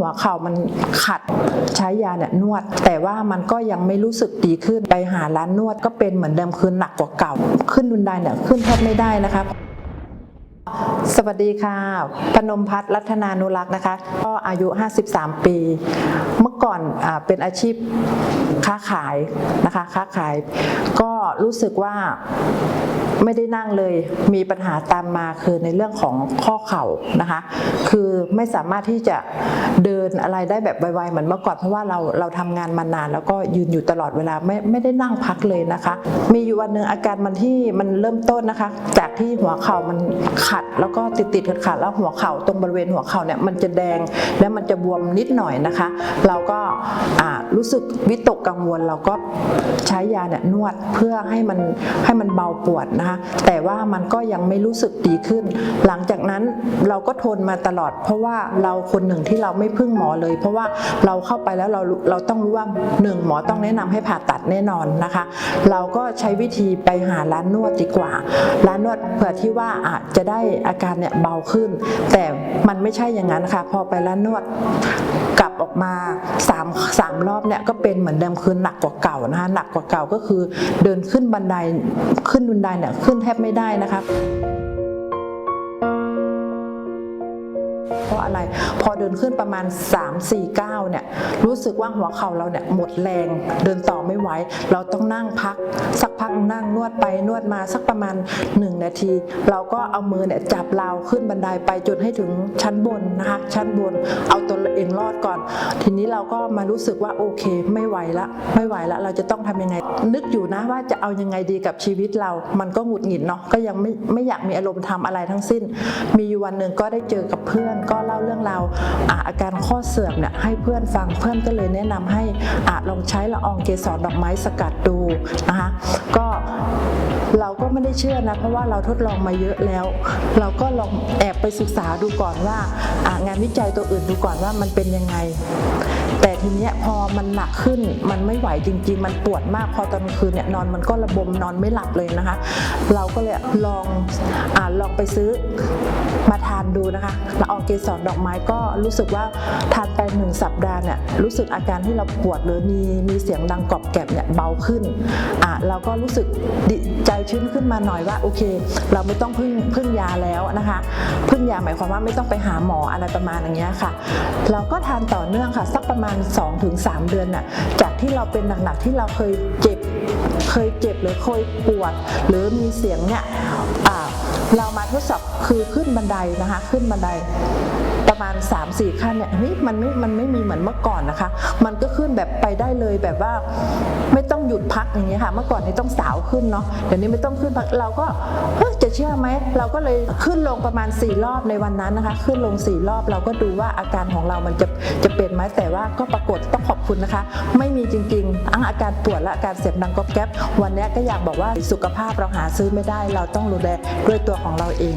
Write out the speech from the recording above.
หัวเข่ามันขัดใช้ยาเนี่ยนวด แต่ว่ามันก็ยังไม่รู้สึกดีขึ้นไปหาร้านนวดก็เป็นเหมือนเดิมคือหนักกว่าเก่า ขึ้นดุนไดเนี่ยขึ้นแทบไม่ได้นะคะ สวัสดีค่ะ พนมพัฒน์รัตนานุรักษ์นะคะ ก็อายุ 53 ปี เมื่อก่อนอเป็นอาชีพค้าขายนะคะ ค้าขาย ก็รู้สึกว่าไม่ได้นั่งเลย มีปัญหาตามมาคือในเรื่องของข้อเข่านะคะ คือไม่สามารถที่จะเดินอะไรได้แบบไวๆเหมือนเมื่อก่อนเพราะว่าเราเราทำงานมานาน แล้วก็ยืนอยู่ตลอดเวลาไม่ไม่ได้นั่งพักเลยนะคะ มีอยู่วันหนึ่งอาการมันที่มันเริ่มต้นนะคะ จากที่หัวเข่ามันขด แล้วก็ติดติดขัดขัดแล้วหัวเข่าตรงบริเวณหัวเข่าเนี่ยมันจะแดงและมันจะบวมนิดหน่อยนะคะ เราก็รู้สึกวิตกกังวลเราก็ใช้ยาเนี่ยนวดเพื่อให้มันให้มันเบาปวดนะคะแต่ว่ามันก็ยังไม่รู้สึกดีขึ้น หลังจากนั้นเราก็ทนมาตลอด เพราะว่าเราคนหนึ่งที่เราไม่พึ่งหมอเลย เพราะว่าเราเข้าไปแล้วเราเราต้องรู้ว่าหนึ่งหมอต้องแนะนำให้ผ่าตัดแน่นอนนะคะ เราก็ใช้วิธีไปหาร้านนวดดีกว่า ร้านนวดเผื่อที่ว่าอาจจะได้อาการเนี่ยเบาขึ้น แต่มันไม่ใช่อย่างนั้นค่ะพอไปร้วนนวดกลับออกมา3 3รอบเนี่ยก็เป็นเหมือนเดิมคือหนักกว่าเก่านะคะหนักกว่าเก่าก็คือเดินขึ้นบันไดขึ้นบันไดเนี่ยขึ้นแทบไม่ได้นะคะเพราะอะไร พอเดินขึ้นประมาณ 3 4ก้าวเนี่ยรู้สึกว่าหัวเข่าเราเนี่ยหมดแรง เดินต่อไม่ไหวเราต้องนั่งพัก สักพักนั่งนวดไปนวดมาสักประมาณ 1 นาที เราก็เอามือเนี่ยจับราวขึ้นบันไดไปจนให้ถึงชั้นบนนะคะชั้นบนเอาตัวเองรอดก่อน ทีนี้เราก็มารู้สึกว่าโอเค ไม่ไหวละไม่ไหวละเราจะต้องทำยังไง นึกอยู่นะว่าจะเอายังไงดีกับชีวิตเรา มันก็หงุดหงิดเนาะก็ยังไม่ไม่อยากมีอารมณ์ทำอะไรทั้งสิ้น มีอยู่วันหนึ่งก็ได้เจอกับเพื่อนก็็เล่าเรื่องราวอาการข้อเสื่อมเนี่ยให้เพื่อนฟังเพื่อนก็เลยแนะนำให้อาลองใช้ละอองเกสรดอกไม้สกัดดูนะคะก็เราก็ไม่ได้เชื่อนะเพราะว่าเราทดลองมาเยอะแล้ว เราก็ลองแอบไปศึกษาดูก่อนว่าอ่างานวิจัยตัวอื่นดูก่อนว่ามันเป็นยังไง แต่ทีเนี้ยพอมันหนักขึ้นมันไม่ไหวจริง ๆ มันปวดมากพอตอนกลางคืนเนี่ยนอนมันก็ระบมนอนไม่หลับเลยนะคะ เราก็เลยลองอ่าลองไปซื้อมาทานดูนะคะละอองเกสรดอกไม้ก็รู้สึกว่าทานไปหนึ่งสัปดาห์เนี่ยรู้สึกอาการที่เราปวดหรือมีมีเสียงดังกรอบแกรบเนี่ยเบาขึ้นอะเราก็รู้สึกใจชื้นขึ้นมาหน่อยว่าโอเค เราไม่ต้องพึ่งพึ่งยาแล้วนะคะพึ่งยาหมายความว่าไม่ต้องไปหาหมออะไรประมาณอย่างเงี้ยค่ะ เราก็ทานต่อเนื่องค่ะสักประมาณ2-3 เดือนน่ะจากที่เราเป็นหนักๆที่เราเคยเจ็บเคยเจ็บหรือเคยปวด หรือมีเสียงเนี่ยเรามาทดสอบคือขึ้นบันไดนะคะขึ้นบันไดประมาณ 3-4 ขั้นเนี่ยเฮ้ยมันไม่ มันไม่มีเหมือนเมื่อก่อนนะคะ มันก็ขึ้นแบบไปได้เลยแบบว่าไม่ต้องหยุดพักอย่างเงี้ยค่ะ เมื่อก่อนนี่ต้องสาวขึ้นเนาะ เดี๋ยวนี้ไม่ต้องขึ้นพัก เราก็เฮ้ยจะเชื่อไหม เราก็เลยขึ้นลงประมาณ 4 รอบในวันนั้นนะคะ ขึ้นลง 4 รอบเราก็ดูว่าอาการของเรามันจะจะเป็นไหมแต่ว่าก็ปรากฏต้องขอบคุณนะคะ ไม่มีจริงๆทั้งอาการปวดและอาการเสียบดังก๊อบแก๊บวันนี้ก็อยากบอกว่าสุขภาพเราหาซื้อไม่ได้ เราต้องดูแลด้วยตัวของเราเอง